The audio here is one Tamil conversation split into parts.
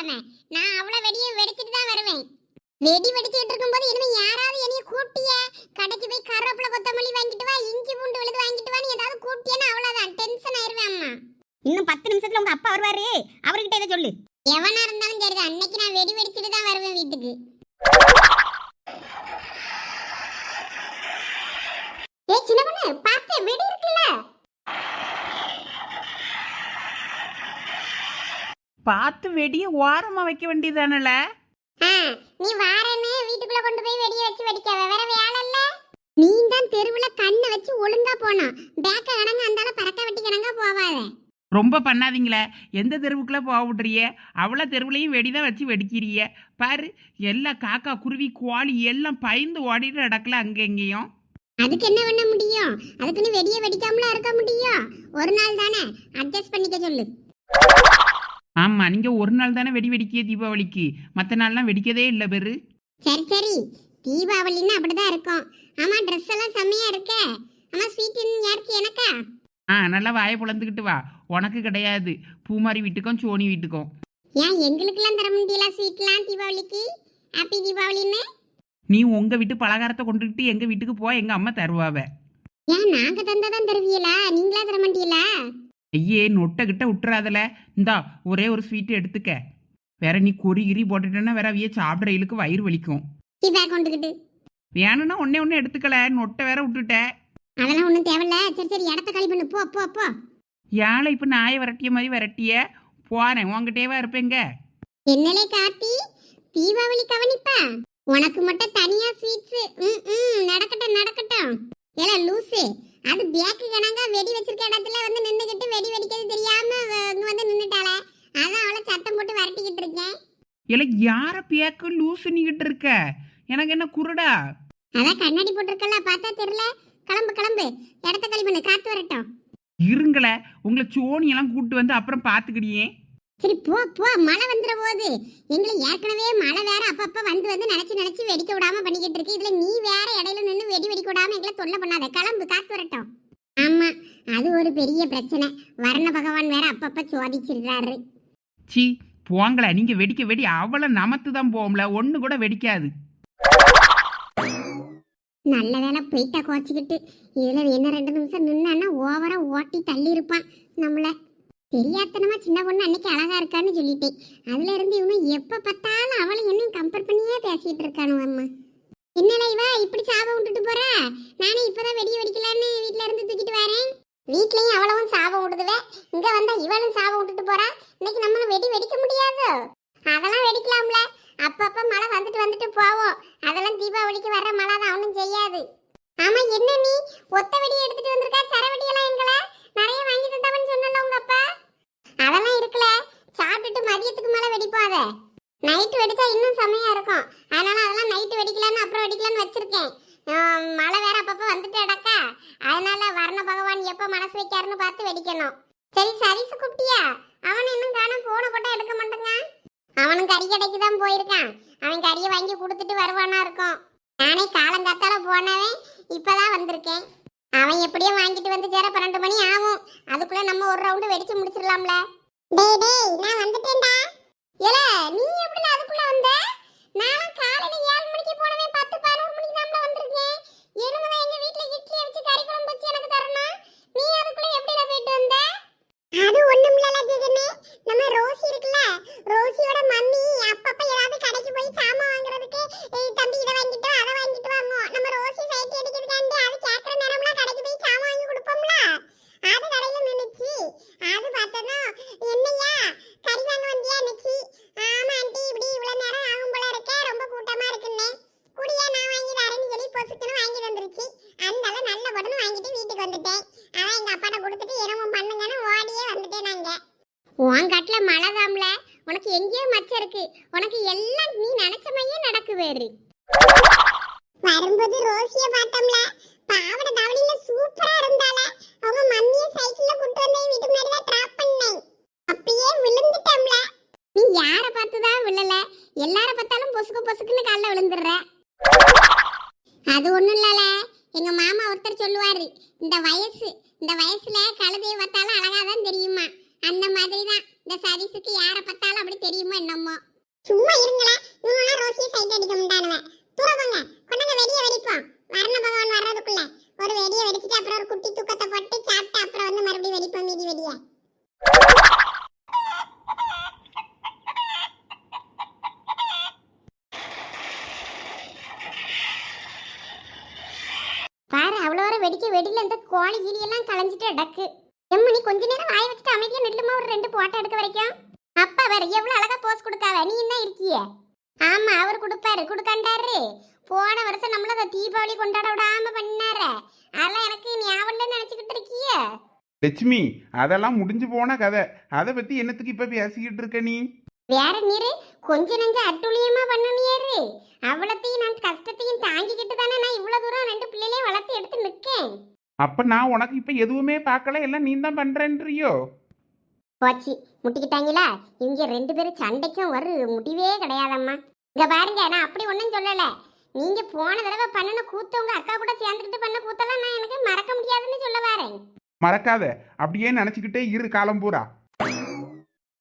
சொல்லாம நான் அவ்வளவு வெடியை வெடிச்சிட்டு தான் வருவேன். வெடி வெடிச்சிட்டு இருக்கும்போது இனிமே யாராவது என்னைய கூட்டிய கடைக்கு போய் கருவேப்பிலை கொத்தமல்லி வாங்கிட்டு வா இஞ்சி பூண்டு விழுது வாங்கிட்டு வான்னு ஏதாவது கூட்டியன்னா அவ்வளவுதான். டென்ஷன் ஆயிருவேன் அம்மா. இன்னும் பத்து நிமிஷத்துல உங்க அப்பா வருவாரு. அவர்கிட்ட இதை சொல்லு. எவனா இருந்தாலும் சரிதான். அன்னைக்கு நான் வெடி வெடிச்சிட்டு தான் வருவேன் வீட்டுக்கு ஏய் சின்ன பொண்ணு பாத்து வெடி இருக்குல்ல பார்த்து வெடியை ஓரமாக வைக்க வேண்டியதானல? ஆ, நீ வாரன்னு வீட்டுக்குள்ள கொண்டு போய் வெடிய வச்சு வெடிக்காத. வேற வேலை இல்ல? நீ தான் தெருவுல கண்ணை வச்சு ஒழுங்கா போனோம் பேக்க கணங்க அந்தால பறக்க வெட்டி கணங்க போவாத. ரொம்ப பண்ணாதீங்களே. எந்த தெருவுக்குள்ளே போக விட்றிய? அவ்வளோ தெருவுலையும் வெடி தான் வச்சு வெடிக்கிறிய. பாரு எல்லா காக்கா குருவி கோழி எல்லாம் பயந்து ஓடிட்டு நடக்கல அங்கே எங்கேயும். அதுக்கு என்ன பண்ண முடியும்? அதுக்கு நீ வெடிய வெடிக்காமல இருக்க முடியும். ஒரு நாள் தானே. அட்ஜஸ்ட் பண்ணிக்க சொல்லு. ஆமாம் நீங்கள் ஒரு நாள் தானே வெடி வெடிக்கிய தீபாவளிக்கு. மற்ற நாள்லாம் வெடிக்கதே இல்லை பெரு. சரி சரி. தீபாவளின்னு அப்படிதான் இருக்கும். ஆமா ட்ரெஸ் எல்லாம் செம்மையா இருக்க. ஆமா ஸ்வீட் யாருக்கு எனக்கா? ஆ நல்லா வாயை புலந்துக்கிட்டு வா. உனக்கு கிடையாது. பூமாரி வீட்டுக்கும் சோனி வீட்டுக்கும். ஏன் எங்களுக்கெல்லாம் தர முடியல ஸ்வீட்லாம் தீபாவளிக்கு? ஹாப்பி தீபாவளின்னு? நீ உங்கள் வீட்டு பலகாரத்தை கொண்டுக்கிட்டு எங்கள் வீட்டுக்கு போ எங்கள் அம்மா தருவாவ. ஏன் நாங்க தந்தாதான் தருவீங்களா? நீங்களா தர மாட்டீங்களா? ஐயே நொட்டை கிட்ட விட்டுறாதல இந்தா ஒரே ஒரு ஸ்வீட்டு எடுத்துக்க. வேற நீ கொறி கிரி போட்டுட்டேன்னா வேற அவிய சாப்பிட்றதுக்கு வயிறு வலிக்கும். வேணும்னா ஒன்னே ஒன்று எடுத்துக்கல. நொட்டை வேற விட்டுட்ட அதெல்லாம் ஒன்றும் தேவையில்ல. சரி சரி இடத்த காலி பண்ணு. போ போ போ. ஏழை இப்போ நாயை விரட்டிய மாதிரி விரட்டிய. போறேன். உங்ககிட்டேவா இருப்பேங்க என்னலே கார்த்தி? தீபாவளி கவனிப்பா? உனக்கு மட்டும் தனியா ஸ்வீட்ஸ் ம் ம் நடக்கட்டும் நடக்கட்டும். ஏல லூசு. அது பேக்கு கணங்க வெடி வச்சிருக்க இடத்துல வந்து நின்னுக்கிட்டு வெடி வெடிக்கிறது தெரியாம இங்க வந்து நின்னுட்டாளே. அதான் அவளை சத்தம் போட்டு விரட்டிக்கிட்டு இருக்கேன். இல்லை யார பேக்கு லூசு நீக்கிட்டு இருக்க? எனக்கு என்ன குருடா? அதான் கண்ணாடி போட்டிருக்கல பார்த்தா தெரியல. கிளம்பு கிளம்பு. இடத்த பண்ணு காத்து வரட்டும். இருங்கள உங்களை சோனியெல்லாம் கூட்டு வந்து அப்புறம் பார்த்துக்கிடியே. சரி போ போ. மழை வந்துட போகுது எங்களை ஏற்கனவே மழை வேற அப்பப்ப வந்து வந்து நினைச்சு நினைச்சு வெடிக்க விடாம பண்ணிக்கிட்டு இருக்கு. இதுல நீ வேற இடையில நின்று வெடி வெடிக்க விடாம எங்களை தொல்லை பண்ணாத. கிளம்பு காத்து வரட்டும். ஆமா அது ஒரு பெரிய பிரச்சனை. வர்ண பகவான் வேற அப்பப்ப சோதிச்சிடுறாரு. சி போங்களே. நீங்க வெடிக்க வெடி அவளை நமத்து தான் போவோம்ல ஒன்று கூட வெடிக்காது. நல்ல வேலை போயிட்டா கோச்சிக்கிட்டு இதுல என்ன ரெண்டு நிமிஷம் நின்னான்னா ஓவரா ஓட்டி தள்ளி இருப்பான் நம்மள தெரியாத்தனமா சின்ன பொண்ணு அன்னைக்கு அழகா இருக்கான்னு சொல்லிட்டேன். அதுல இருந்து இவனும் எப்ப பார்த்தாலும் அவளை என்னையும் கம்பேர் பண்ணியே பேசிட்டு இருக்கானு அம்மா. என்னடா இவ இப்படி சாபம் விட்டுட்டு போற? நானே இப்பதான் வெடி வெடிக்கலான்னு வீட்ல இருந்து தூக்கிட்டு வரேன். வீட்லயும் அவ்வளவும் சாபம் விடுதுவே. இங்க வந்தா இவளும் சாபம் விட்டுட்டு போறா? இன்னைக்கு நம்மளும் வெடி வெடிக்க முடியாது? அதெல்லாம் வெடிக்கலாம்ல. அப்பப்ப மழை வந்துட்டு வந்துட்டு போவோம். அதெல்லாம் தீபாவளிக்கு வர்ற மழை தான் ஒன்றும் செய்யாது ஆமா என்ன நீ ஒத்த வெடி எடுத்துட்டு வந்திருக்கா சரவெடி எல்லாம் எங்கள நிறைய வாங்கி தந்தவன் சொன்னல உங்க அப்பா அதெல்லாம் இருக்குல சாப்பிட்டுட்டு மதியத்துக்கு மேல வெடிப்பாத நைட்டு வெடிச்சா இன்னும் செமையா இருக்கும் அதனால அதெல்லாம் நைட்டு வெடிக்கலான்னு அப்புறம் வெடிக்கலான்னு வச்சிருக்கேன் ஆம், மழை வேற அப்பப்ப வந்துட்டு அடக்கா அதனால வர்ண பகவான் எப்ப மனசு வைக்காருன்னு பார்த்து வெடிக்கணும் சரி சரிசு கூப்பிட்டியா அவன் இன்னும் காணோம் போன போட்டா எடுக்க மாட்டேங்க அவனும் கறி கடைக்கு தான் போயிருக்கான் அவன் கறியை வாங்கி கொடுத்துட்டு வருவானா இருக்கும் நானே காலங்காத்தால போனவன் இப்பதான் வந்திருக்கேன். அவன் எப்படியும் வாங்கிட்டு வந்து சேர பன்னெண்டு மணி ஆகும். அதுக்குள்ள நம்ம ஒரு ரவுண்டு வெடிச்சு முடிச்சிடலாம்ல. டேய் டேய் நான் வந்துட்டேன்டா. ஏல நீ எப்படி அதுக்குள்ள வந்த? நானும் காலையில ஏழு மணிக்கு போனவன் பத்து பதினோரு மணிக்கு தான் வந்திருக்கேன். எருமதான் எங்க வீட்டுல இட்லி வச்சு கறி குழம்பு வச்சு எனக்கு தரணும். நீ அதுக்குள்ள எப்படில போயிட்டு வந்த? அது ஒண்ணும் இல்லல ஜெகனே. நம்ம ரோசி இருக்குல்ல ரோசியோட மம்மி அப்பப்ப ஏதாவது கடைக்கு போய் சாமான் வாங்குறதுக்கு "ஏய், தம்பி இதை வாங்கிட்டு வா, அதை வாங்கிட்டு வாங்க நம்ம ரோசி சைட் அடிக்கிறதுக்காண்டி அது கேட்கற நேரம்லாம் கடைக்கு போய் சாமான் வாங்கி கொடுப்போம்ல அது கடையில நின்னுச்சு அது பார்த்ததும் என்னையா கறி வாங்க வந்தியா நிச்சி ஆமா ஆண்டி இப்படி இவ்வளவு நேரம் ஆகும் போல இருக்க ரொம்ப கூட்டமா இருக்குன்னே குடியா நான் வாங்கி தரேன்னு சொல்லி பொசுக்குன்னு வாங்கி தந்துருச்சு அதனால நல்ல படன்னு வாங்கிட்டு வீட்டுக்கு வந்துட்டேன் அதான் எங்க அப்பாட்ட கொடுத்துட்டு என்னமோ பண்ணுங்கன்னு ஓடியே வந்துட்டேன் நாங்க உன் கட்டில மழை தாம்ல உனக்கு எங்கேயோ மச்சம் இருக்கு உனக்கு எல்லாம் நீ நினைச்ச மாதிரியே நடக்கு வேறு வரும்போது ரோசிய பார்த்தோம்ல பாவட தவளையில சூப்பரா இருந்தால அவங்க மம்மிய சைக்கிள்ல கூட்டு வந்து வீட்டு முன்னாடி தான் டிராப் பண்ணேன் அப்படியே விழுந்துட்டோம்ல நீ யார பார்த்து தான் விழல எல்லார பார்த்தாலும் பொசுக்கு பொசுக்குன்னு கால்ல விழுந்துடுற. அது ஒண்ணும் இல்லல. எங்க மாமா ஒருத்தர் சொல்லுவார் இந்த வயசு இந்த வயசுல கழுதையை பார்த்தாலும் அழகாக தான் தெரியுமா? அந்த மாதிரி தான் இந்த சதீஷுக்கு யார பார்த்தாலும் அப்படி தெரியுமா என்னமோ. சும்மா இருங்களேன் இவனா ரோசிய சைட் அடிக்க முடியாதுவன் தூரவங்க கொண்டாங்க வெடியை வெடிப்போம். வரண பகவான் வர்றதுக்குள்ள. ஒரு வெடிய வெடிச்சிட்டு அப்புறம் ஒரு குட்டி தூக்கத்தை போட்டு சாப்பிட்டு அப்புறம் வந்து மறுபடியும் வெடிப்போம் மீதி வெடியை பாரு அவ்வளோ வர வெடிக்க வெடியில இந்த கோழி கிளியெல்லாம் களைஞ்சிட்டு அடக்கு எம்மா நீ கொஞ்ச நேரம் வாய வச்சுட்டு அமைதியா நில்லுமா ஒரு ரெண்டு போட்டோ எடுக்க வரைக்கும். அப்பா வேற எவ்வளவு அழகா போஸ் கொடுக்காவ? நீ என்ன இருக்கியே? ஆமா அவர் கொடுப்பாரு. கொடுக்கண்டாரு. போன வருஷம் நம்மள அந்த தீபாவளி கொண்டாட விடாம பண்ணாரு. அதெல்லாம் எனக்கு ஞாபகம் நினைச்சுக்கிட்டு இருக்கியே. லட்சுமி அதெல்லாம் முடிஞ்சு போன கதை. அதை பத்தி என்னத்துக்கு இப்ப பேசிக்கிட்டு இருக்க நீ? வேற நீரு கொஞ்ச நெஞ்ச அட்டுழியமா பண்ணனியாரு அவ்வளத்தையும் நான் கஷ்டத்தையும் தாங்கிக்கிட்டு தானே நான் இவ்வளவு தூரம் ரெண்டு பிள்ளைகளையும் வளர்த்து எடுத்து நிக்கேன் அப்ப நான் உனக்கு இப்ப எதுவுமே பார்க்கல எல்லாம் நீ தான் பண்றேன்றியோ? போச்சு முட்டிக்கிட்டாங்களா? இங்க ரெண்டு பேரும் சண்டைக்கும் ஒரு முடிவே கிடையாதம்மா. இங்க பாருங்க நான் அப்படி ஒன்றும் சொல்லல. நீங்க போன தடவை பண்ணின கூத்து உங்க அக்கா கூட சேர்ந்துக்கிட்டு பண்ண கூத்தெல்லாம் நான் எனக்கு மறக்க முடியாதுன்னு சொல்ல வரேன். மறக்காத அப்படியே நினைச்சுக்கிட்டே இரு காலம் பூரா.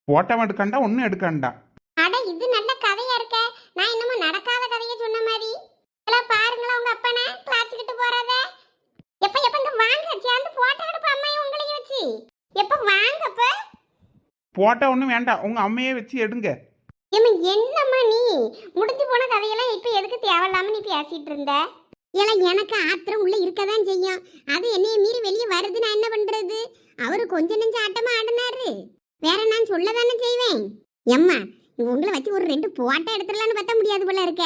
போட்டவன் எடுக்கண்டா ஒன்னும் எடுக்கண்டா. அட இது நல்ல கதையா இருக்க. நான் இன்னமும் நடக்காத கதையை சொன்ன மாதிரி. எல்லாம் பாருங்களா உங்க அப்பனை கிளாச்சுக்கிட்டு போறத எப்ப எப்ப இங்க வாங்க சேர்ந்து போட்டோ எடுப்ப அம்மையும் உங்களையும் வச்சு எப்ப வாங்கப்ப போட்டா ஒன்றும் வேண்டாம். உங்கள் அம்மையே வச்சு எடுங்க. ஏம்மா என்னம்மா நீ? முடிஞ்சு போன கதையெல்லாம் இப்போ எதுக்கு தேவையில்லாம நீ பேசிட்டு இருந்த? ஏல எனக்கு ஆத்திரம் உள்ள இருக்கதான் செய்யும். அது என்னைய மீறி வெளியே வருது நான் என்ன பண்றது? அவரு கொஞ்ச நெஞ்ச ஆட்டமா ஆடினாரு. வேற நான் சொல்ல தானே செய்வேன் எம்மா உங்களை வச்சு ஒரு ரெண்டு போட்டோ எடுத்துடலான்னு பார்த்தா முடியாது போல இருக்க.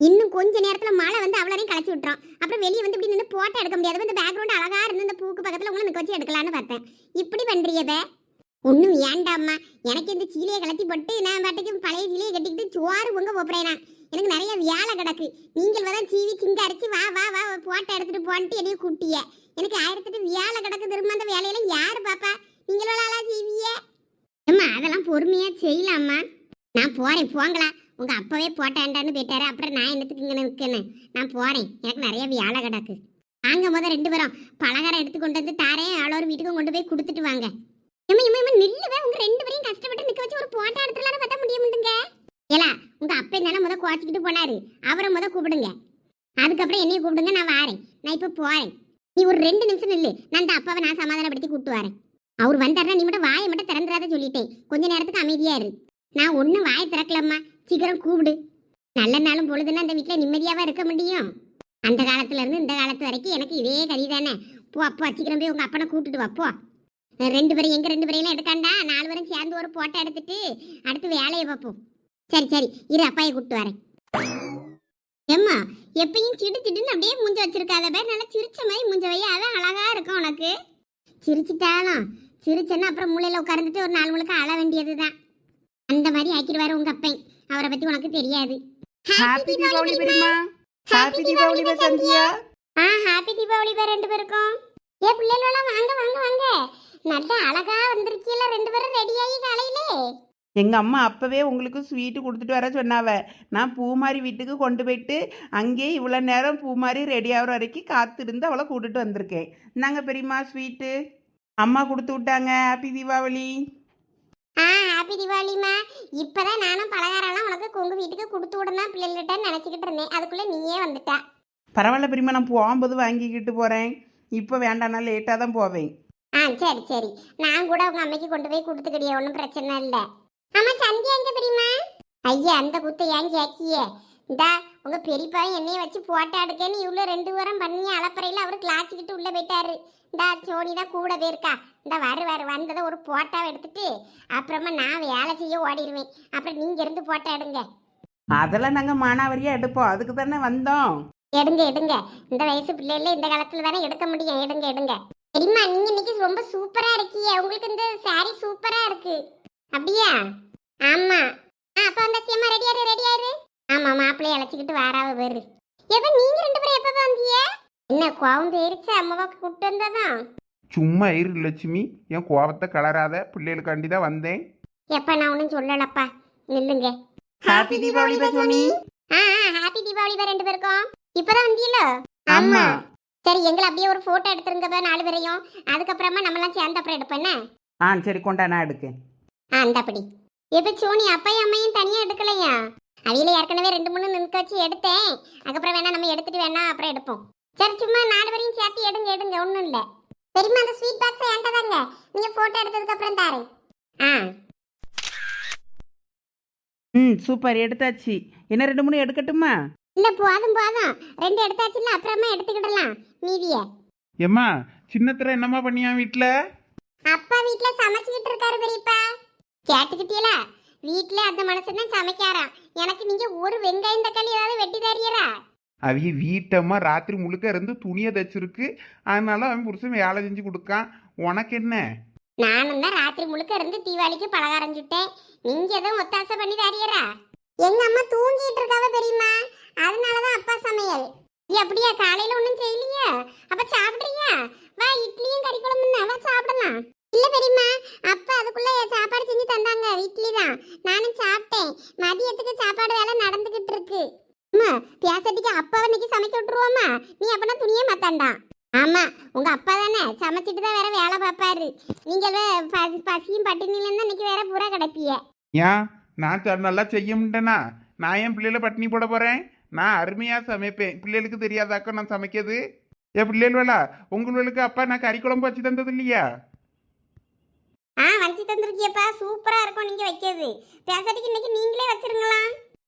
இன்னும் கொஞ்ச நேரத்துல மழை வந்து அவ்வளோரையும் களைச்சி விட்டுறோம் அப்புறம் வெளியே வந்து இப்படி நின்று போட்டோ எடுக்க முடியாது. இந்த பேக்ரவுண்ட் அழகா இருந்து இந்த பூக்கு பக்கத்துல உங்களை நிக்க வச்சு எடுக்கலான்னு பார்த்தேன். இப்படி பண்றியபே ஒன்றும் ஏண்டாம்மா. எனக்கு இந்த சீலையை கலத்தி போட்டு நான் பாட்டுக்கு பழைய சீலையை கட்டிக்கிட்டு சோறு பொங்க போப்புறேனா எனக்கு நிறைய வேலை கிடக்கு. நீங்கள் வதான் சீவி சிங்க அரைச்சி வா வா வா போட்டோ எடுத்துட்டு போன்ட்டு என்னைய கூட்டிய. எனக்கு ஆயிரத்தெட்டு வேலை கிடக்கு திரும்ப அந்த வேலையில யார் பாப்பா? நீங்களோட சீவிய அம்மா அதெல்லாம் பொறுமையா செய்யலாம்மா. நான் போறேன் போங்களா. உங்க அப்பவே போட்டாண்டான்னு போயிட்டாரு. அப்புறம் நான் என்னத்துக்கு இங்கே நிற்கணும் நான் போறேன். எனக்கு நிறைய வேலை கிடக்கு. வாங்க முத ரெண்டு பேரும். பலகாரம் எடுத்து கொண்டு வந்து தாரேன். அவ்வளோ ஒரு வீட்டுக்கும் கொண்டு போய் கொடுத்துட்டு வாங்க. நம்ம இம்மா இம்மா நில்லுவே உங்க ரெண்டு பேரையும் கஷ்டப்பட்டு நிக்க வச்சு ஒரு போட்டோ எடுத்துலான்னு பார்த்தா முடிய மாட்டேங்க. ஏலா உங்க அப்பா தானே முத குவாச்சிக்கிட்டு போனாரு. அவரை முத கூப்பிடுங்க. அதுக்கப்புறம் என்னைய கூப்பிடுங்க நான் வாரேன். நான் இப்போ போறேன். நீ ஒரு ரெண்டு நிமிஷம் நில்லு. நான் அந்த அப்பாவை நான் சமாதானப்படுத்தி கூப்பிட்டு வரேன். அவர் வந்தாருன்னா நீ மட்டும் வாயை மட்டும் திறந்துடாத சொல்லிட்டேன். கொஞ்ச நேரத்துக்கு அமைதியா இரு. நான் ஒன்றும் வாயை திறக்கலம்மா. சீக்கிரம் கூப்பிடு. நல்ல நாளும் பொழுதுன்னா அந்த வீட்டில் நிம்மதியாவா இருக்க முடியும். அந்த காலத்துல இருந்து இந்த காலத்து வரைக்கும் எனக்கு இதே கதி தானே போ அப்போ சீக்கிரம் போய் உங்க அப்பனை கூப்பிட்டுட்டு வாப்போ ரெண்டு பேரும் எங்க ரெண்டு பேரையும் எடுக்காண்டா? நாலு பேரும் சேர்ந்து ஒரு போட்டோ எடுத்துட்டு அடுத்து வேலையை பார்ப்போம். சரி சரி இரு அப்பாயை கூப்பிட்டு வரேன். ஏம்மா எப்பயும் சிடு சிடுன்னு அப்படியே மூஞ்ச வச்சிருக்காத பேர். நல்லா சிரிச்ச மாதிரி மூஞ்ச வை அதான் அழகா இருக்கும் உனக்கு. சிரிச்சிட்டாலும் சிரிச்சேன்னா அப்புறம் மூலையில உட்கார்ந்துட்டு ஒரு நாலு முழுக்க அழ வேண்டியதுதான். அந்த மாதிரி ஆக்கிடுவாரு உங்க அப்பன். அவரை பத்தி உனக்கு தெரியாது. ஹாப்பி தீபாவளி பெரியம்மா. ஹாப்பி தீபாவளி சந்தியா. ஆ ஹாப்பி தீபாவளி பேர் ரெண்டு பேருக்கும். ஏ பிள்ளைகளெல்லாம் வாங்க வாங்க வாங்க. நல்லா அழகா வந்திருக்கீல ரெண்டு பேரும் ரெடியாகி காலையிலே? எங்கள் அம்மா அப்போவே உங்களுக்கு ஸ்வீட்டு கொடுத்துட்டு வர சொன்னாவ. நான் பூமாரி வீட்டுக்கு கொண்டு போயிட்டு அங்கேயே இவ்வளோ நேரம் பூமாரி ரெடி ஆகிற வரைக்கும் காத்திருந்து அவளை கூட்டிட்டு வந்திருக்கேன். இந்தாங்க பெரியம்மா ஸ்வீட்டு அம்மா கொடுத்து விட்டாங்க. ஹாப்பி தீபாவளி ஆ ஹாப்பி தீபாவளிமா இப்பதான் நானும் பலகாரம்லாம் உனக்கு உங்க வீட்டுக்கு கொடுத்து விடணும் பிள்ளைகிட்ட நினைச்சுக்கிட்டு இருந்தேன். அதுக்குள்ள நீயே வந்துட்ட. பரவாயில்ல பெரியம்மா நான் போகும்போது வாங்கிக்கிட்டு போகிறேன் இப்போ வேண்டாம் நான் லேட்டாக தான் போவேன். ஆ சரி சரி. நான் கூட உங்க அம்மைக்கு கொண்டு போய் கொடுத்துக்கிடிய ஒன்றும் பிரச்சனை இல்லை. ஆமா சந்தியா எங்க தெரியுமா ஐயா அந்த குத்தை ஏன் கேக்கிய இந்தா உங்க பெரியப்பாவும் என்னைய வச்சு போட்டோ எடுக்கன்னு இவ்வளோ ரெண்டு வாரம் பண்ணி அளப்பறையில் அவர் கிளாச்சிக்கிட்டு உள்ள போயிட்டாரு. இந்தா சோனி தான் கூட போயிருக்கா. இந்த வரு வரு வந்ததை ஒரு போட்டோவை எடுத்துட்டு அப்புறமா நான் வேலை செய்ய ஓடிடுவேன் அப்புறம் நீங்க இருந்து போட்டோ எடுங்க. அதெல்லாம் நாங்கள் மானாவரியாக எடுப்போம். அதுக்கு தானே வந்தோம். எடுங்க எடுங்க. இந்த வயசு பிள்ளைல இந்த காலத்துல தானே எடுக்க முடியும். எடுங்க எடுங்க. தெரியுமா நீங்க இன்னைக்கு ரொம்ப சூப்பரா இருக்கீங்க. உங்களுக்கு இந்த saree சூப்பரா இருக்கு. அப்படியா? ஆமா. ஆ அப்ப அந்த சியமா ரெடியாரு ரெடியாரு ஆமா மாப்பிள்ளைய அழைச்சிக்கிட்டு வாராவ பேரு. எப்ப நீங்க ரெண்டு பேரும் எப்ப வந்தீங்க? என்ன கோவம் போயிருச்சு? அம்மாவை கூப்பிட்டு வந்ததான் சும்மா இரு லட்சுமி. என் கோபத்தை கலராத பிள்ளைகளுக்காண்டி தான் வந்தேன். எப்ப நான் ஒன்றும் சொல்லலப்பா. நில்லுங்க. ஹாப்பி தீபாவளி பஜோனி ஆ ஹாப்பி தீபாவளி பா ரெண்டு பேருக்கும். இப்பதான் வந்தீங்களோ? ஆமா. சரி எங்களை அப்படியே ஒரு போட்டோ எடுத்துருங்க பா நாலு பேரையும். அதுக்கப்புறமா நம்மலாம் சேர்ந்து அப்புறம் எடுப்பேன்? ஆ சரி கொண்டா நான் எடுக்கேன். ஆ அந்தப்படி இப்ப சோனி அப்பையும் அம்மையும் தனியா எடுக்கலையா? அவையில ஏற்கனவே ரெண்டு மூணு நிற்க வச்சு எடுத்தேன். அதுக்கப்புறம் வேணா நம்ம எடுத்துட்டு வேணா அப்புறம் எடுப்போம். சரி சும்மா நாலு பேரையும் சேர்த்து எடுங்க எடுங்க ஒண்ணும் இல்ல. பெரியமா அந்த ஸ்வீட் பாக்ஸ் என்கிட்ட தாங்க. நீங்க போட்டோ எடுத்ததுக்கு அப்புறம் தாரேன் ஆ. ம் சூப்பர் எடுத்தாச்சு. என்ன ரெண்டு மூணு எடுக்கட்டுமா? இல்ல போதும் போதும் ரெண்டு எடுத்தாச்சுல அப்புறமா எடுத்துக்கிடலாம் மீதிய. ஏம்மா சின்னத்திர என்னம்மா பண்ணியா வீட்டில் அப்பா வீட்ல சமைச்சுக்கிட்டு இருக்காரு பெரியப்பா. கேட்டுக்கிட்டீங்களா வீட்ல அந்த மனுஷன் தான் சமைக்காராம். எனக்கு நீங்க ஒரு வெங்காயம் தக்காளி ஏதாவது வெட்டி தரியரா அவிய வீட்டம்மா ராத்திரி முழுக்க இருந்து துணியை தைச்சிருக்கு. அதனால அவன் புருஷன் வேலை செஞ்சு கொடுக்கான். உனக்கு என்ன? நானும் தான் ராத்திரி முழுக்க இருந்து தீபாவளிக்கு பலகாரம் சுட்டேன். நீங்க எதுவும் ஒத்தாசை பண்ணி தரியரா எங்க அம்மா தூங்கிட்டு இருக்காவ பெரியம்மா. அதனாலதான் அப்பா சமையல். நீ அப்படியா? காலையில ஒண்ணும் செய்யலையா? அப்ப சாப்பிடுறியா? வா இட்லியும் கறி குழம்புன்னு வா சாப்பிடலாம். இல்ல பெரியம்மா அப்பா அதுக்குள்ள சாப்பாடு செஞ்சு தந்தாங்க. இட்லி தான். நானும் சாப்பிட்டேன். மதியத்துக்கு சாப்பாடு வேலை நடந்துகிட்டு இருக்கு. அம்மா பியாசட்டிக்கு அப்பாவை இன்னைக்கு சமைக்க விட்டுருவோமா நீ அப்பனா துணியே மாத்தாண்டா. ஆமா உங்க அப்பா தானே. சமைச்சிட்டு தான் வேற வேலை பார்ப்பாரு. நீங்க வே- பசி- பசியும் பட்டினில இன்னைக்கு வேற பூரா கிடப்பிய. ஏன்? நான் நல்லா செய்ய முடியேனா நான் என் பிள்ளைல பட்டினி போட போகிறேன் நான் அருமையாக சமைப்பேன். பிள்ளைகளுக்கு தெரியாதாக்கா நான் சமைக்கிறது? என் பிள்ளைகளா உங்களுக்கு அப்பா நான் கறி குழம்பு வச்சு தந்தது இல்லையா? ஆ வச்சு தந்திருக்கியப்பா. சூப்பரா இருக்கும் நீங்க வைக்கிறது. பேசாட்டிக்கு இன்னைக்கு நீங்களே வச்சிருங்களா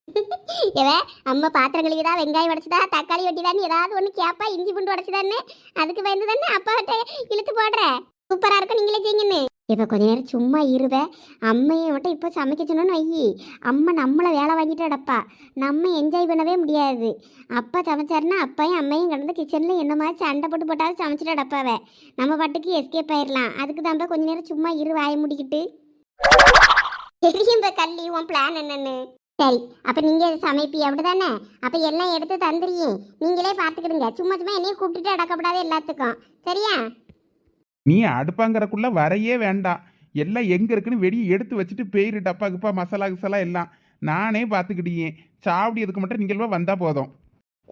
இவ அம்மா பாத்திரம் தான் வெங்காயம் உடச்சுதா தக்காளி வெட்டிதான்னு ஏதாவது ஒன்று கேப்பா இஞ்சி பூண்டு உடச்சுதான்னு? அதுக்கு பயந்து தானே அப்பாட்ட இழுத்து போடுற? சூப்பரா இருக்கும் நீங்களே செய்யுங்கன்னு. இப்போ கொஞ்ச நேரம் சும்மா இருவ. அம்மையை மட்டும் இப்போ சமைக்க சொன்னோன்னு அம்மா நம்மளை வேலை வாங்கிட்டு அடப்பா நம்ம என்ஜாய் பண்ணவே முடியாது. அப்பா சமைச்சாருன்னா அப்பையும் அம்மையும் கிடந்து கிச்சனில் என்ன மாதிரி சண்டை போட்டு போட்டாலும் சமைச்சிட்டு அடப்பாவே நம்ம பாட்டுக்கு எஸ்கேப் ஆயிடலாம் அதுக்கு தான்ப்பா கொஞ்ச நேரம் சும்மா இரு வாய முடிக்கிட்டு. தெரியும் கல்லி உன் பிளான் என்னன்னு? சரி அப்போ நீங்கள் சமைப்பி அப்படிதானே? அப்போ எல்லாம் எடுத்து தந்துறியே நீங்களே பார்த்துக்கிடுங்க. சும்மா சும்மா என்னையும் கூப்பிட்டுட்டு அடக்கப்படாது எல்லாத்துக்கும். சரியா? நீ அடுப்பாங்கறக்குள்ள வரையே வேண்டாம். எல்லாம் எங்க இருக்குன்னு வெளியே எடுத்து வச்சுட்டு போயிரு டப்பா கிப்பா மசாலா கிசலா எல்லாம். நானே பார்த்துக்கிட்டேன் சாப்பிடி அதுக்கு மட்டும் நீங்களா வந்தா போதும்.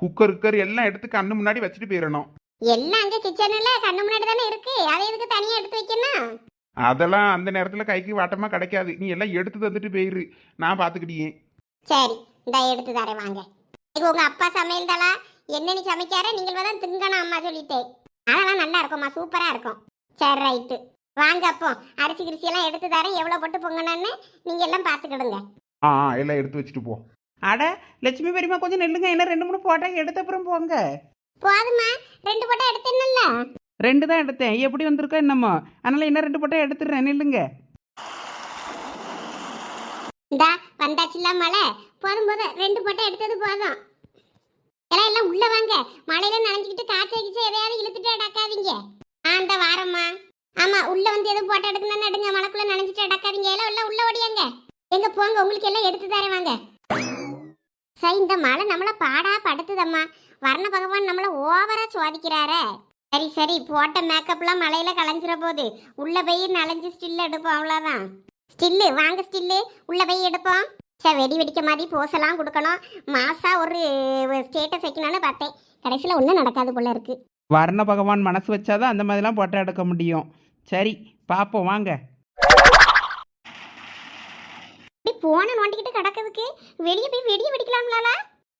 குக்கர் குக்கர் எல்லாம் எடுத்து கண்ணு முன்னாடி வச்சுட்டு போயிடணும் எல்லாம் அங்க கிச்சன்ல கண்ணு முன்னாடி தானே இருக்கு? அதை எதுக்கு தனியா எடுத்து வைக்கணும்? அதெல்லாம் அந்த நேரத்தில் கைக்கு வாட்டமா கிடைக்காது. நீ எல்லாம் எடுத்து தந்துட்டு போயிரு. நான் பார்த்துக்கிட்டேன் சரி இந்த எடுத்து தரேன் வாங்க. இது உங்க அப்பா சமையல் தாளா என்ன நீ சமைக்கார நீங்கள் தான் திங்கணும் அம்மா சொல்லிட்டேன் அதெல்லாம் நல்லா இருக்கும்மா சூப்பரா இருக்கும். சரி ரைட்டு வாங்க அப்போ. அரிசி கிரிசி எல்லாம் எடுத்து தரேன். எவ்வளவு போட்டு பொங்கணும்னு நீங்க எல்லாம் பாத்துக்கிடுங்க. ஆ ஆ, எல்லாம் எடுத்து வச்சுட்டு போ. அட லட்சுமி பெரியம்மா கொஞ்சம் நில்லுங்க. என்ன ரெண்டு மூணு போட்டா எடுத்த அப்புறம் போங்க. போதுமா ரெண்டு போட்டோ எடுத்துனல்ல ரெண்டு தான் எடுத்தேன். எப்படி வந்திருக்கோ என்னமோ. அதனால என்ன ரெண்டு போட்டா எடுத்துடுறேன். நில்லுங்க. இந்தா வந்தாச்சுல மழை. போதும் போதும். ரெண்டு போட்டோ எடுத்தது போதும். எல்லாம் எல்லாம் உள்ள வாங்க. மழையில நனைஞ்சுக்கிட்டு காய்ச்ச கிச்ச எதையாவது இழுத்துட்டு அடக்காதீங்க ஆ இந்த வாரம்மா. ஆமா உள்ள வந்து எதுவும் போட்டோ எடுக்கணும்னு எடுங்க மழைக்குள்ள நனைஞ்சிட்டு அடக்காதீங்க எல்லாம் உள்ள உள்ள ஓடியாங்க. எங்க போங்க உங்களுக்கு எல்லாம் எடுத்து தரேன் வாங்க. சரி இந்த மழை நம்மள பாடா படுத்துதம்மா. வர்ண பகவான் நம்மள ஓவரா சோதிக்கிறாரே சரி சரி போட்ட மேக்கப்லாம் மழையில களைஞ்சிட போகுது உள்ள போய் நனைஞ்சு ஸ்டில் எடுப்போம் அவ்வளோதான் ஸ்டில்லு வாங்க ஸ்டில்லு உள்ள போய் எடுப்போம். சார் வெடி வெடிக்க மாதிரி போஸெல்லாம் கொடுக்கணும். மாசா ஒரு ஸ்டேட்டஸ் வைக்கணும்னு பார்த்தேன். கடைசியில் ஒன்றும் நடக்காது போல இருக்கு. வர்ண பகவான் மனசு வச்சாதான் அந்த மாதிரிலாம் போட்டோ எடுக்க முடியும். சரி பார்ப்போம் வாங்க. போன நோண்டிக்கிட்டு கிடக்குதுக்கு வெளியே போய் வெடிய வெடிக்கலாம்லால?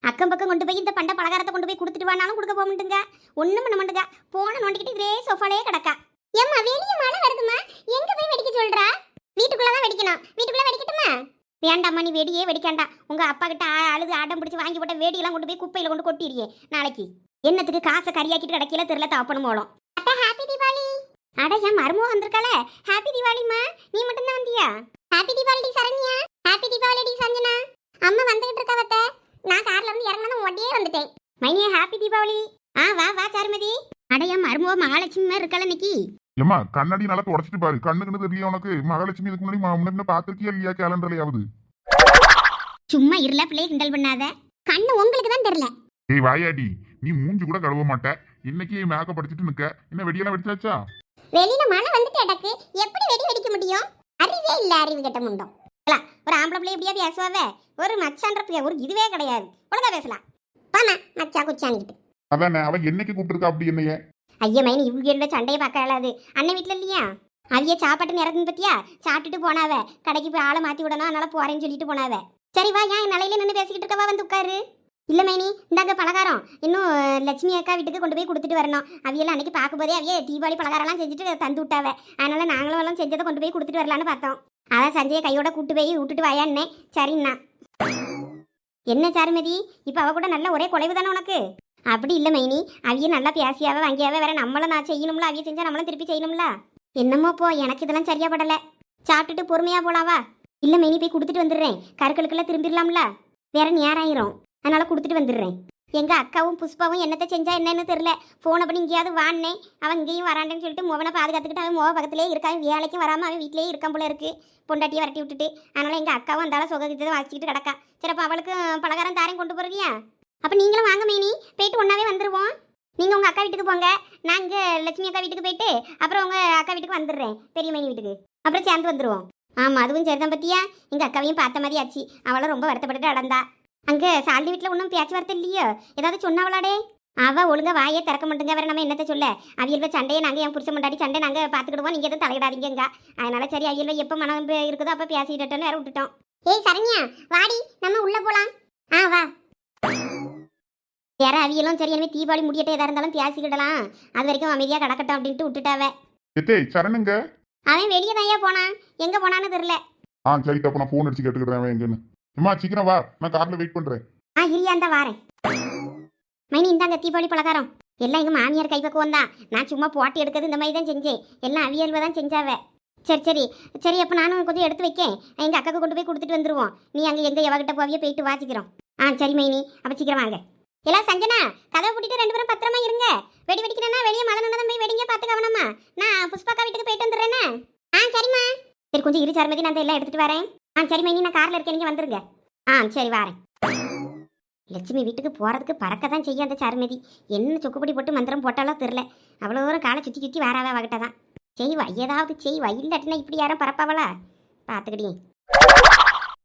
அக்கம் பக்கம் கொண்டு போய் இந்த பண்ட பலகாரத்தை கொண்டு போய் கொடுத்துட்டு வானாலும் கொடுக்க போக மாட்டுங்க. ஒன்றும் பண்ண மாட்டுங்க. போன நோண்டிக்கிட்டு இதே சோஃபாலே கிடக்கா. ஏம்மா வெளியே மழை வருதுமா எங்க போய் வெடிக்க சொல்றா? வீட்டுக்குள்ள தான் வெடிக்கணும். வீட்டுக்குள்ள வெடிக்கட்டுமா? வேண்டாம்மா நீ வெடியே வெடிக்காண்டா. உங்க அப்பா கிட்ட அழுது ஆடம் பிடிச்சி வாங்கி போட்ட வெடியெல்லாம் கொண்டு போய் குப்பையில கொண்டு கொட்டிடுறியே. நாளைக்கு. என்னத்துக்கு காசை கறியாக்கிட்டு கிடைக்கல தெரியல தாப்பணும் போலும். அட்டா ஹாப்பி தீபாவளி. அட என் மருமகம் வந்திருக்காள. ஹாப்பி தீபாவளிமா நீ மட்டும் தான் வந்தியா? ஹாப்பி தீபாவளி சரண்யா. ஹாப்பி தீபாவளி டி சஞ்சனா. அம்மா வந்துகிட்டு இருக்கா வத்த நான் கார்ல இருந்து இறங்கினதும் ஒட்டியே வந்துட்டேன். மைனியா ஹாப்பி தீபாவளி. ஆ வா வா சாருமதி. அடைய மருமக மகாலட்சுமி மாதிரி இருக்கல இன்னைக்கு. ஏம்மா கண்ணாடி நல்லா தொடச்சிட்டு பாரு. கண்ணு கண்ணு தெரியல உனக்கு. மகாலட்சுமி இதுக்கு முன்னாடி முன்னாடி பாத்திருக்கியா இல்லையா கேலண்டர்லயாவது? சும்மா இருல பிள்ளை கிண்டல் பண்ணாத. கண்ணு உங்களுக்கு தான் தெரியல. ஏய் வாயாடி. நீ மூஞ்சி கூட கழுவ மாட்ட. இன்னைக்கு மேக்கப் படிச்சுட்டு நிக்க. என்ன வெடியெல்லாம் வெடிச்சாச்சா? வெளியில மழை வந்துட்டு எனக்கு எப்படி வெடி வெடிக்க முடியும்? அறிவே இல்ல அறிவு கெட்ட முண்டம். ஒரு ஆம்பளை பிள்ளை இப்படியா பேசுவாவே ஒரு மச்சான்ற ஒரு இதுவே கிடையாது. ஒழுங்கா பேசலாம். பாமா மச்சா குச்சான்கிட்டு. அதானே அவன் என்னைக்கு கூப்பிட்டுருக்கா அப்படி என்னைய? ஐயா மைனி இவங்க சண்டையை பார்க்க இயலாது. அண்ணன் வீட்ல இல்லையா? அவிய சாப்பாட்டு நேரத்துன்னு பத்தியா? சாப்பிட்டுட்டு போனாவ. கடைக்கு போய் ஆளை மாத்தி விடணும் அதனால போறேன்னு சொல்லிட்டு போனாவ. சரி வா ஏன் நிலையில நின்று பேசிக்கிட்டு இருக்கவா? வந்து உட்காரு. இல்லை மைனி இந்தாங்க பலகாரம். இன்னும் லட்சுமி அக்கா வீட்டுக்கு கொண்டு போய் கொடுத்துட்டு வரணும். அவியெல்லாம் அன்னைக்கு பார்க்கும்போதே அவிய தீபாவளி பலகாரம்லாம் செஞ்சுட்டு தந்து விட்டாவ. அதனால நாங்களும் எல்லாம் செஞ்சதை கொண்டு போய் கொடுத்துட்டு வரலான்னு பார்த்தோம். அதான் சஞ்சயை கையோட கூட்டு போய் விட்டுட்டு வாயான்னே சரிண்ணா. என்ன சாருமதி? இப்போ அவ கூட நல்ல ஒரே குறைவு தானே உனக்கு? அப்படி இல்லை மைனி. அவிய நல்லா பேசியாவ வாங்கியாவே வேற நம்மளும் நான் செய்யணும்ல? அவிய செஞ்சா நம்மளும் திருப்பி செய்யணும்ல? என்னமோ போ எனக்கு இதெல்லாம் சரியா படலை. சாப்பிட்டுட்டு பொறுமையாக போலாவா? இல்லை மைனி போய் கொடுத்துட்டு வந்துடுறேன். கருக்களுக்கெல்லாம் திரும்பிடலாம்ல? வேற நேரம் ஆயிரும் அதனால் கொடுத்துட்டு வந்துடுறேன். எங்கள் அக்காவும் புஷ்பாவும் என்னத்தை செஞ்சா என்னன்னு தெரில ஃபோனை பண்ணி இங்கேயாவது வான்னேன் அவன் இங்கேயும் வராண்டேன்னு சொல்லிட்டு மோவனை பாதுகாத்துக்கிட்டு அவன் மோவ பக்கத்துலேயே இருக்கான். வேலைக்கும் வராமல் அவன் வீட்டிலேயே இருக்கான் போல இருக்குது பொண்டாட்டியை வரட்டி விட்டுட்டு. அதனால் எங்கள் அக்காவும் அந்தாலும் சுகத்தை வாசிச்சுக்கிட்டு கிடக்கா. சரி அவளுக்கு பலகாரம் தாரையும் கொண்டு போறியா அப்போ நீங்களும் வாங்க மேனி. போயிட்டு ஒன்றாவே வந்துடுவோம் நீங்கள் உங்கள் அக்கா வீட்டுக்கு போங்க. நான் இங்கே லட்சுமி அக்கா வீட்டுக்கு போயிட்டு அப்புறம் உங்கள் அக்கா வீட்டுக்கு வந்துடுறேன். பெரிய மேனி வீட்டுக்கு. அப்புறம் சேர்ந்து வந்துடுவோம் ஆமாம் அதுவும் சரிதான் பற்றியா எங்கள் அக்காவையும் பார்த்த மாதிரி ஆச்சு. அவளை ரொம்ப வருத்தப்பட்டுட்டு அடந்தா அங்க சால்டி வீட்டுல ஒன்றும் பேச்சுவார்த்தை இல்லையோ. ஏதாவது சொன்னாவளாடே? அவ ஒழுங்கா வாயே திறக்க மாட்டேங்க வேற நம்ம என்னத்த சொல்ல? அவியல்வ சண்டையை நாங்க என் புருஷன் முண்டாடி சண்டை நாங்க பாத்துக்கிடுவோம் நீங்க எதுவும் தலையிடாதீங்க அதனால சரி அவியல்வ எப்ப மனம் இருக்குதோ அப்ப பேசிட்டோன்னு வேற விட்டுட்டோம். ஏய் சரண்யா வாடி நம்ம உள்ள போலாம். ஆ வா. வேற அவியலும் சரி எனவே தீபாவளி முடியட்டே எதா இருந்தாலும் பேசிக்கிடலாம். அது வரைக்கும் அமைதியா கிடக்கட்டும் அப்படின்ட்டு விட்டுட்டாவ எத்தே சரணுங்க அவன் வெளியே தான் போனான். எங்க போனான்னு தெரியல. ஆ சரி அப்ப நான் ஃபோன் அடிச்சு கேட்டுக்கிறேன் எங்கன்னு. அம்மா சீக்கிரம் வா. நான் கார்ல வெயிட் பண்றேன். ஆ இரியா இந்த வாரேன். மைனி இந்தாங்க தீபாவளி பலகாரம். எல்லாம் எங்க மாமியார் கைப்பக்குவம் தான். நான் சும்மா போட்டி எடுக்கிறது இந்த மாதிரி தான் செஞ்சேன். எல்லாம் அவியல்வை தான் செஞ்சாவ. சரி சரி. சரி அப்போ நானும் கொஞ்சம் எடுத்து வைக்கேன். எங்கள் அக்காக்கு கொண்டு போய் கொடுத்துட்டு வந்துருவோம். நீ அங்கே எங்கே எவகிட்ட போவியோ போயிட்டு வாசிக்கிறோம் ஆ சரி மைனி. அப்போ சீக்கிரம் வாங்க. எல்லாம் சஞ்சனா கதவை பூட்டிட்டு ரெண்டு பேரும் பத்திரமா இருங்க. வெடி வெடிக்கணும்னா வெளியே மழை நின்னதும் போய் வெடிங்க பார்த்து கவனமா நான் புஷ்பாக்கா வீட்டுக்கு போயிட்டு வந்துடுறேனே. ஆ சரிம்மா. சரி கொஞ்சம் இரு சர்மதி நான் எல்லாம் எடுத்துட்டு வரேன். ஆ சரி மைனி நான் காரில் இருக்கேன். வந்துருங்க. ஆ சரி வாரேன். லட்சுமி வீட்டுக்கு போகிறதுக்கு பறக்க தான் செய்யும் அந்த சருமதி. என்ன சொக்குப்படி போட்டு மந்திரம் போட்டாலோ தெரில அவ்வளோ தூரம் காலை சுற்றி சுற்றி வாராவ அவகிட்ட தான். செய்வா ஏதாவது செய்வா. இல்லாட்டினா இப்படி யாரும் பரப்பாவளா பார்த்துக்கிடியே